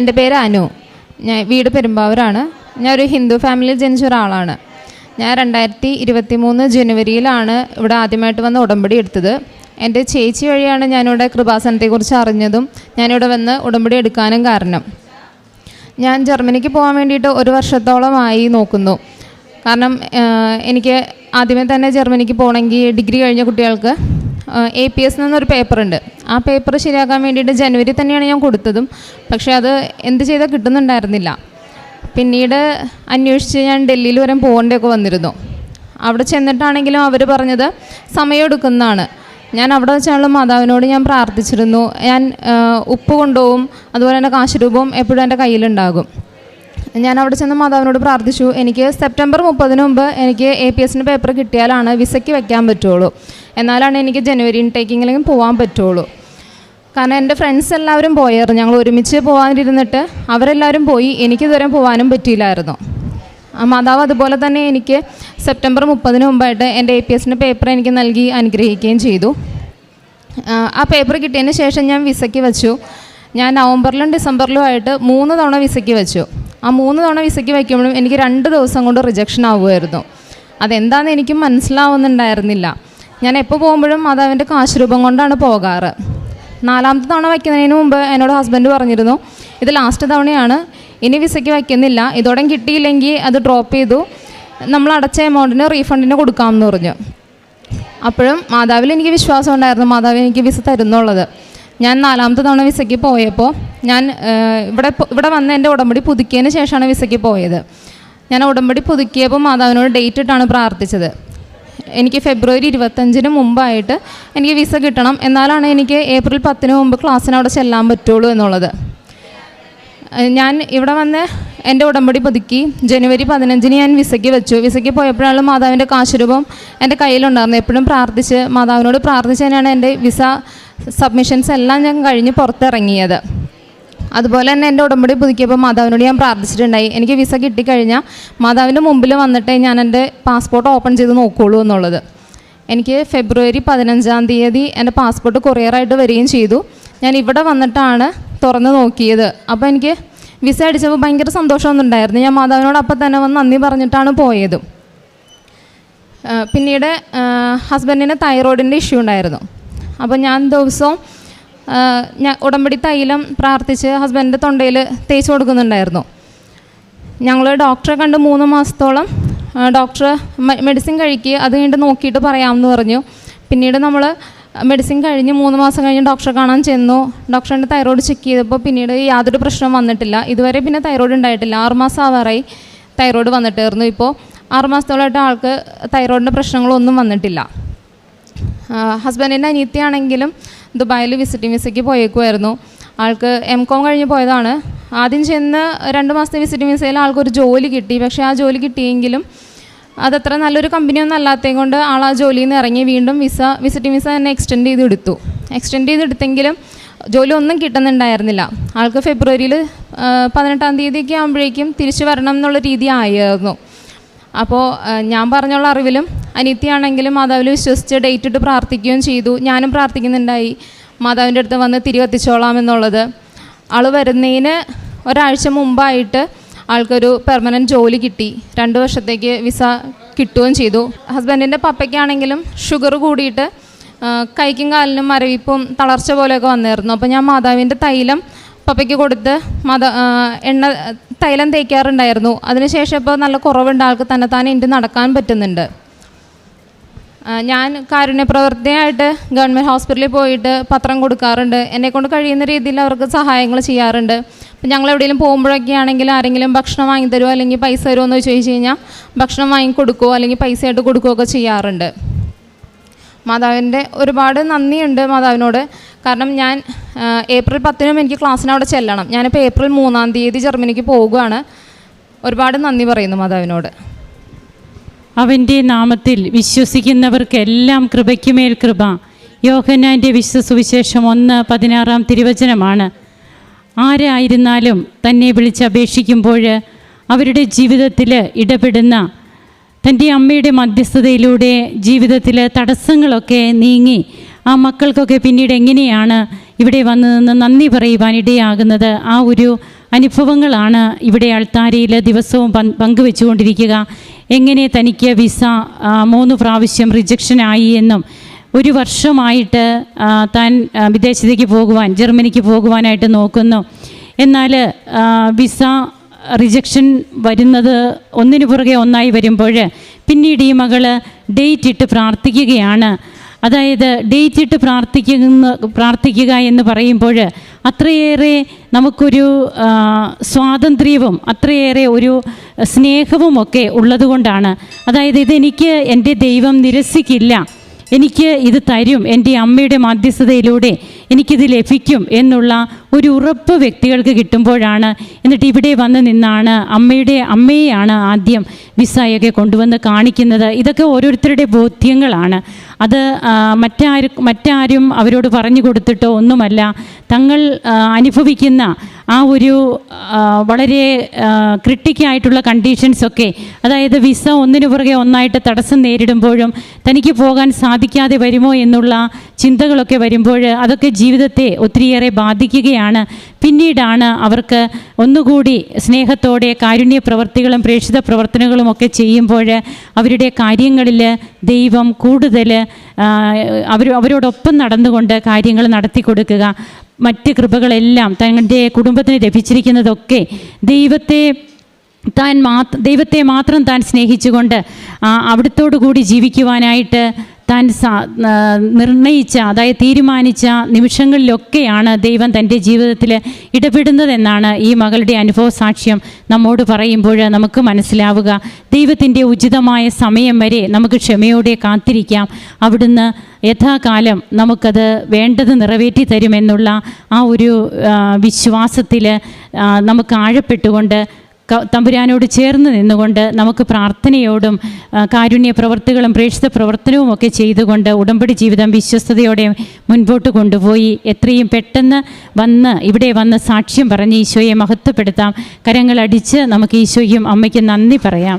എന്റെ പേര് അനു. ഞാൻ വീട് പെരുമ്പാവൂരാണ്. ഞാൻ ഒരു ഹിന്ദു ഫാമിലിയിൽ ജനിച്ച ഒരാളാണ്. ഞാൻ രണ്ടായിരത്തി ഇരുപത്തി മൂന്ന് ജനുവരിയിലാണ് ഇവിടെ ആദ്യമായിട്ട് വന്ന് ഉടമ്പടി എടുത്തത്. എന്റെ ചേച്ചി വഴിയാണ് ഞാനിവിടെ കൃപാസനത്തെക്കുറിച്ച് അറിഞ്ഞതും ഞാനിവിടെ വന്ന് ഉടമ്പടി എടുക്കാനും കാരണം. ഞാൻ ജർമ്മനിക്ക് പോകാൻ വേണ്ടിയിട്ട് ഒരു വർഷത്തോളമായി നോക്കുന്നു. കാരണം എനിക്ക് ആദ്യമേ തന്നെ ജർമ്മനിക്ക് പോകണമെങ്കിൽ ഡിഗ്രി കഴിഞ്ഞ കുട്ടികൾക്ക് എ പി എസ് എന്നൊരു പേപ്പറുണ്ട്. ആ പേപ്പർ ശരിയാക്കാൻ വേണ്ടിയിട്ട് ജനുവരി തന്നെയാണ് ഞാൻ കൊടുത്തതും. പക്ഷേ അത് എന്ത് ചെയ്താൽ കിട്ടുന്നുണ്ടായിരുന്നില്ല. പിന്നീട് അന്വേഷിച്ച് ഞാൻ ഡൽഹിയിൽ വരെ പോകേണ്ടതൊക്കെ വന്നിരുന്നു. അവിടെ ചെന്നിട്ടാണെങ്കിലും അവർ പറഞ്ഞത് സമയമെടുക്കുന്നതാണ്. ഞാൻ അവിടെ വെച്ചാണല്ലോ മാതാവിനോട് ഞാൻ പ്രാർത്ഥിച്ചിരുന്നു. ഞാൻ ഉപ്പ് കൊണ്ടുപോകും അതുപോലെ തന്നെ കാശുരൂപവും എപ്പോഴും എന്റെ കയ്യിലുണ്ടാകും. ഞാൻ അവിടെ ചെന്ന് മാതാവിനോട് പ്രാർത്ഥിച്ചു. എനിക്ക് സെപ്റ്റംബർ മുപ്പതിന് മുമ്പ് എനിക്ക് എ പി എസിന്റെ പേപ്പർ കിട്ടിയാലാണ് വിസയ്ക്ക് വെക്കാൻ പറ്റുള്ളൂ. എന്നാലാണ് എനിക്ക് ജനുവരി ഇൻടേക്കിങ്ങിലെങ്കിലും പോകാൻ പറ്റുള്ളൂ. കാരണം എന്റെ ഫ്രണ്ട്സ് എല്ലാവരും പോയായിരുന്നു. ഞങ്ങൾ ഒരുമിച്ച് പോകാനിരുന്നിട്ട് അവരെല്ലാവരും പോയി. എനിക്കിതുവരെ പോകാനും പറ്റിയില്ലായിരുന്നു. മാതാവ് അതുപോലെ തന്നെ എനിക്ക് സെപ്റ്റംബർ മുപ്പതിന് മുമ്പായിട്ട് എന്റെ എ പി എസിന്റെ പേപ്പർ എനിക്ക് നൽകി അനുഗ്രഹിക്കുകയും ചെയ്തു. ആ പേപ്പർ കിട്ടിയതിന് ശേഷം ഞാൻ വിസയ്ക്ക് വെച്ചു. ഞാൻ നവംബറിലും ഡിസംബറിലും ആയിട്ട് മൂന്ന് തവണ വിസയ്ക്ക് വെച്ചു. ആ മൂന്ന് തവണ വിസയ്ക്ക് വയ്ക്കുമ്പോഴും എനിക്ക് രണ്ട് ദിവസം കൊണ്ട് റിജക്ഷൻ ആവുമായിരുന്നു. അതെന്താണെന്ന് എനിക്ക് മനസ്സിലാവുന്നുണ്ടായിരുന്നില്ല. ഞാൻ എപ്പോൾ പോകുമ്പോഴും മാതാവിന്റെ കാശ് രൂപം കൊണ്ടാണ് പോകാറ്. നാലാമത്തെ തവണ വയ്ക്കുന്നതിന് മുമ്പ് എന്നോട് ഹസ്ബൻഡ് പറഞ്ഞിരുന്നു ഇത് ലാസ്റ്റ് തവണയാണ് ഇനി വിസയ്ക്ക് വയ്ക്കുന്നില്ല ഇതോടെ കിട്ടിയില്ലെങ്കിൽ അത് ഡ്രോപ്പ് ചെയ്തു നമ്മൾ അടച്ച എമൗണ്ടിന് റീഫണ്ടിന് കൊടുക്കാമെന്ന് പറഞ്ഞു. അപ്പോഴും മാതാവിൽ എനിക്ക് വിശ്വാസം ഉണ്ടായിരുന്നു മാതാവ് എനിക്ക് വിസ തരുന്നുള്ളത്. ഞാൻ നാലാമത്തെ തവണ വിസയ്ക്ക് പോയപ്പോൾ ഞാൻ ഇവിടെ ഇവിടെ വന്ന് എന്റെ ഉടമ്പടി പുതുക്കിയതിന് ശേഷമാണ് വിസയ്ക്ക് പോയത്. ഞാൻ ഉടമ്പടി പുതുക്കിയപ്പോൾ മാതാവിനോട് ഡേറ്റ് ഇട്ടാണ് പ്രാർത്ഥിച്ചത്. എനിക്ക് ഫെബ്രുവരി ഇരുപത്തഞ്ചിന് മുമ്പായിട്ട് എനിക്ക് വിസ കിട്ടണം. എന്നാലാണ് എനിക്ക് ഏപ്രിൽ പത്തിന് മുമ്പ് ക്ലാസ്സിന് അവിടെ ചെല്ലാൻ പറ്റുള്ളൂ എന്നുള്ളത്. ഞാൻ ഇവിടെ വന്ന് എന്റെ ഉടമ്പടി പുതുക്കി. ജനുവരി പതിനഞ്ചിന് ഞാൻ വിസയ്ക്ക് വെച്ചു. വിസയ്ക്ക് പോയപ്പോഴാണ് മാതാവിന്റെ കാശുരൂപം എന്റെ കയ്യിലുണ്ടായിരുന്നു എപ്പോഴും പ്രാർത്ഥിച്ച് മാതാവിനോട് പ്രാർത്ഥിച്ച് തന്നെയാണ് എന്റെ വിസ സബ്മിഷൻസ് എല്ലാം ഞാൻ കഴിഞ്ഞ് പുറത്തിറങ്ങിയത്. അതുപോലെ തന്നെ എന്റെ ഉടമ്പടി പുതുക്കിയപ്പോൾ മാതാവിനോട് ഞാൻ പ്രാർത്ഥിച്ചിട്ടുണ്ടായി. എനിക്ക് വിസ കിട്ടിക്കഴിഞ്ഞാൽ മാതാവിന്റെ മുമ്പിൽ വന്നിട്ടേ ഞാൻ എന്റെ പാസ്പോർട്ട് ഓപ്പൺ ചെയ്ത് നോക്കുകയുള്ളൂ എന്നുള്ളത്. എനിക്ക് ഫെബ്രുവരി പതിനഞ്ചാം തീയതി എന്റെ പാസ്പോർട്ട് കൊറിയറായിട്ട് വരികയും ചെയ്തു. ഞാൻ ഇവിടെ വന്നിട്ടാണ് തുറന്ന് നോക്കിയത്. അപ്പോൾ എനിക്ക് വിസ അടിച്ചപ്പോൾ ഭയങ്കര സന്തോഷമൊന്നും ഉണ്ടായിരുന്നു ഞാൻ മാതാവിനോട് അപ്പം തന്നെ വന്ന് നന്ദി പറഞ്ഞിട്ടാണ് പോയത്. പിന്നീട് ഹസ്ബൻഡിന് തൈറോയിഡിന്റെ ഇഷ്യൂ ഉണ്ടായിരുന്നു. അപ്പോൾ ഞാൻ ദിവസവും ഞാൻ ഉടമ്പടി തൈലം പ്രാർത്ഥിച്ച് ഹസ്ബൻഡിന്റെ തൊണ്ടയിൽ തേച്ച് കൊടുക്കുന്നുണ്ടായിരുന്നു. ഞങ്ങൾ ഡോക്ടറെ കണ്ട് മൂന്ന് മാസത്തോളം ഡോക്ടർ മെഡിസിൻ കഴിക്കുക അത് കഴിഞ്ഞിട്ട് നോക്കിയിട്ട് പറയാമെന്ന് പറഞ്ഞു. പിന്നീട് നമ്മൾ മെഡിസിൻ കഴിഞ്ഞ് മൂന്ന് മാസം കഴിഞ്ഞ് ഡോക്ടറെ കാണാൻ ചെന്നു. ഡോക്ടറിന്റെ തൈറോയ്ഡ് ചെക്ക് ചെയ്തപ്പോൾ പിന്നീട് യാതൊരു പ്രശ്നവും വന്നിട്ടില്ല. ഇതുവരെ പിന്നെ തൈറോയ്ഡ് ഉണ്ടായിട്ടില്ല. ആറ് മാസം ആവാറായി തൈറോയ്ഡ് വന്നിട്ടായിരുന്നു ഇപ്പോൾ ആറുമാസത്തോളമായിട്ട് ആൾക്ക് തൈറോയിഡിന്റെ പ്രശ്നങ്ങളൊന്നും വന്നിട്ടില്ല. ഹസ്ബൻഡിന്റെ അനിയത്തിയാണെങ്കിലും ദുബായിൽ വിസിറ്റിംഗ് വിസയ്ക്ക് പോയേക്കുമായിരുന്നു ആൾക്ക് എം കോം കഴിഞ്ഞ് പോയതാണ്. ആദ്യം ചെന്ന് രണ്ട് മാസത്തെ വിസിറ്റിംഗ് വിസയിൽ ആൾക്കൊരു ജോലി കിട്ടി. പക്ഷേ ആ ജോലി കിട്ടിയെങ്കിലും അതത്ര നല്ലൊരു കമ്പനിയൊന്നും അല്ലാത്തത് കൊണ്ട് ആൾ ആ ജോലിയിൽ നിന്ന് ഇറങ്ങി വീണ്ടും വിസ വിസിറ്റിംഗ് വിസ തന്നെ എക്സ്റ്റെൻഡ് ചെയ്ത് എടുത്തു എക്സ്റ്റെൻഡ് ചെയ്തെടുത്തെങ്കിലും ജോലി ഒന്നും കിട്ടുന്നുണ്ടായിരുന്നില്ല. ആൾക്ക് ഫെബ്രുവരിയിൽ പതിനെട്ടാം തീയതിയൊക്കെ ആകുമ്പോഴേക്കും തിരിച്ചു വരണം എന്നുള്ള രീതി ആയിരുന്നു. അപ്പോൾ ഞാൻ പറഞ്ഞുള്ള അറിവിലും അനിത്യയാണെങ്കിലും മാതാവിൽ വിശ്വസിച്ച് ഡേറ്റ് ഇട്ട് പ്രാർത്ഥിക്കുകയും ചെയ്തു. ഞാനും പ്രാർത്ഥിക്കുന്നുണ്ടായി. മാതാവിന്റെ അടുത്ത് വന്ന് തിരികെത്തിച്ചോളാം എന്നുള്ളത്. ആൾ വരുന്നതിന് ഒരാഴ്ച മുമ്പായിട്ട് ആൾക്കൊരു പെർമനന്റ് ജോലി കിട്ടി. രണ്ട് വർഷത്തേക്ക് വിസ കിട്ടുകയും ചെയ്തു. ഹസ്ബൻഡിന്റെ പപ്പയ്ക്കാണെങ്കിലും ഷുഗർ കൂടിയിട്ട് കൈക്കും കാലിനും മരവിപ്പും തളർച്ച പോലെയൊക്കെ വന്നിരുന്നു. അപ്പോൾ ഞാൻ മാതാവിന്റെ തൈലം പപ്പയ്ക്ക് കൊടുത്ത് മത എണ്ണ തൈലം തേക്കാറുണ്ടായിരുന്നു. അതിനുശേഷം ഇപ്പോൾ നല്ല കുറവുണ്ട്. ആൾക്ക് തന്നെ താനെ എനിക്ക് നടക്കാൻ പറ്റുന്നുണ്ട്. ഞാൻ കാരുണ്യ പ്രവർത്തനയായിട്ട് ഗവൺമെന്റ് ഹോസ്പിറ്റലിൽ പോയിട്ട് പത്രം കൊടുക്കാറുണ്ട്. എന്നെക്കൊണ്ട് കഴിയുന്ന രീതിയിൽ അവർക്ക് സഹായങ്ങൾ ചെയ്യാറുണ്ട്. അപ്പം ഞങ്ങൾ എവിടെയെങ്കിലും പോകുമ്പോഴൊക്കെ ആണെങ്കിൽ ആരെങ്കിലും ഭക്ഷണം വാങ്ങി തരുമോ അല്ലെങ്കിൽ പൈസ തരുമോ എന്ന് ചോദിച്ചു കഴിഞ്ഞാൽ ഭക്ഷണം വാങ്ങി കൊടുക്കുമോ അല്ലെങ്കിൽ പൈസ ആയിട്ട് കൊടുക്കുകയൊക്കെ ചെയ്യാറുണ്ട്. മാതാവിന്റെ ഒരുപാട് നന്ദിയുണ്ട് മാതാവിനോട്. കാരണം ഞാൻ ഏപ്രിൽ പത്തിനും എനിക്ക് ക്ലാസ്സിന് അവിടെ ചെല്ലണം. ഞാനിപ്പോൾ ഏപ്രിൽ മൂന്നാം തീയതി ജർമ്മനിക്ക് പോവുകയാണ് ഒരുപാട് നന്ദി പറയുന്നു മാതാവിനോട്. അവന്റെ നാമത്തിൽ വിശ്വസിക്കുന്നവർക്കെല്ലാം കൃപയ്ക്കുമേൽ കൃപ. യോഹന്നാന്റെ വിശ്വസുവിശേഷം ഒന്ന് പതിനാറാം തിരുവചനമാണ്. ആരായിരുന്നാലും തന്നെ വിളിച്ചപേക്ഷിക്കുമ്പോൾ അവരുടെ ജീവിതത്തിൽ ഇടപെടുന്ന തന്റെ അമ്മയുടെ മധ്യസ്ഥതയിലൂടെ ജീവിതത്തിൽ തടസ്സങ്ങളൊക്കെ നീങ്ങി ആ മക്കൾക്കൊക്കെ പിന്നീട് എങ്ങനെയാണ് ഇവിടെ വന്നു നിന്ന് നന്ദി പറയുവാൻ ഇടയാകുന്നത്. ആ ഒരു അനുഭവങ്ങളാണ് ഇവിടെ അൾത്താരയിൽ ദിവസവും പങ്കുവെച്ചുകൊണ്ടിരിക്കുക. എങ്ങനെ തനിക്ക് വിസ മൂന്ന് പ്രാവശ്യം റിജക്ഷൻ ആയി എന്നും ഒരു വർഷമായിട്ട് താൻ വിദേശത്തേക്ക് പോകുവാൻ ജർമ്മനിക്ക് പോകുവാനായിട്ട് നോക്കുന്നു. എന്നാൽ വിസ റിജക്ഷൻ വരുന്നത് ഒന്നിനു പുറകെ ഒന്നായി വരുമ്പോൾ പിന്നീട് ഈ മകൾ ഡേറ്റ് ഇട്ട് പ്രാർത്ഥിക്കുകയാണ്. അതായത് ഡേറ്റ് ഇട്ട് പ്രാർത്ഥിക്കുന്ന പ്രാർത്ഥിക്കുക എന്ന് പറയുമ്പോൾ അത്രയേറെ നമുക്കൊരു സ്വാതന്ത്ര്യവും അത്രയേറെ ഒരു സ്നേഹവും ഒക്കെ ഉള്ളതുകൊണ്ടാണ്. അതായത് ഇതെനിക്ക് എന്റെ ദൈവം നിരസിക്കില്ല. എനിക്ക് ഇത് തരും എന്റെ അമ്മയുടെ മാധ്യസ്ഥതയിലൂടെ എനിക്കിത് ലഭിക്കും എന്നുള്ള ഒരു ഉറപ്പ് വ്യക്തികൾക്ക് കിട്ടുമ്പോഴാണ് എന്നിട്ട് ഇവിടെ വന്ന് നിന്നാണ് അമ്മയുടെ അമ്മയെയാണ് ആദ്യം വിസായൊക്കെ കൊണ്ടുവന്ന് കാണിക്കുന്നത്. ഇതൊക്കെ ഓരോരുത്തരുടെ ബോധ്യങ്ങളാണ്. അത് മറ്റാരും മറ്റാരും അവരോട് പറഞ്ഞു കൊടുത്തിട്ടോ ഒന്നുമല്ല. തങ്ങൾ അനുഭവിക്കുന്ന ആ ഒരു വളരെ ക്രിട്ടിക്കായിട്ടുള്ള കണ്ടീഷൻസൊക്കെ അതായത് വിസ ഒന്നിനു പുറകെ ഒന്നായിട്ട് തടസ്സം നേരിടുമ്പോഴും തനിക്ക് പോകാൻ സാധിക്കാതെ വരുമോ എന്നുള്ള ചിന്തകളൊക്കെ വരുമ്പോൾ അതൊക്കെ ജീവിതത്തെ ഒത്തിരിയേറെ ബാധിക്കുകയാണ്. പിന്നീടാണ് അവർക്ക് ഒന്നുകൂടി സ്നേഹത്തോടെ കാരുണ്യ പ്രവർത്തികളും പ്രേക്ഷിത പ്രവർത്തനങ്ങളും ഒക്കെ ചെയ്യുമ്പോൾ അവരുടെ കാര്യങ്ങളിൽ ദൈവം കൂടുതൽ അവർ അവരോടൊപ്പം നടന്നുകൊണ്ട് കാര്യങ്ങൾ നടത്തി കൊടുക്കുക. മറ്റ് കൃപകളെല്ലാം തങ്ങളുടെ കുടുംബത്തിന് ലഭിച്ചിരിക്കുന്നതൊക്കെ ദൈവത്തെ താൻ മാ ദൈവത്തെ മാത്രം താൻ സ്നേഹിച്ചുകൊണ്ട് അവിടുത്തോടു കൂടി ജീവിക്കുവാനായിട്ട് താൻ നിർണയിച്ച അതായത് തീരുമാനിച്ച നിമിഷങ്ങളിലൊക്കെയാണ് ദൈവം തന്റെ ജീവിതത്തിൽ ഇടപെടുന്നതെന്നാണ് ഈ മകളുടെ അനുഭവ സാക്ഷ്യം നമ്മോട് പറയുമ്പോൾ നമുക്ക് മനസ്സിലാവുക. ദൈവത്തിന്റെ ഉചിതമായ സമയം വരെ നമുക്ക് ക്ഷമയോടെ കാത്തിരിക്കാം. അവിടുന്ന് യഥാകാലം നമുക്കത് വേണ്ടത് നിറവേറ്റി തരുമെന്നുള്ള ആ ഒരു വിശ്വാസത്തിൽ നമുക്ക് ആഴപ്പെട്ടുകൊണ്ട് തമ്പുരാനോട് ചേർന്ന് നിന്നുകൊണ്ട് നമുക്ക് പ്രാർത്ഥനയോടും കാരുണ്യ പ്രവർത്തികളും പ്രേക്ഷിത പ്രവർത്തനവും ഒക്കെ ചെയ്തുകൊണ്ട് ഉടമ്പടി ജീവിതം വിശ്വസ്തയോടെ മുൻപോട്ട് കൊണ്ടുപോയി. എത്രയും പെട്ടെന്ന് വന്ന് ഇവിടെ വന്ന് സാക്ഷ്യം പറഞ്ഞ് ഈശോയെ മഹത്വപ്പെടുത്താം. കരങ്ങളടിച്ച് നമുക്ക് ഈശോയും അമ്മയ്ക്കും നന്ദി പറയാം.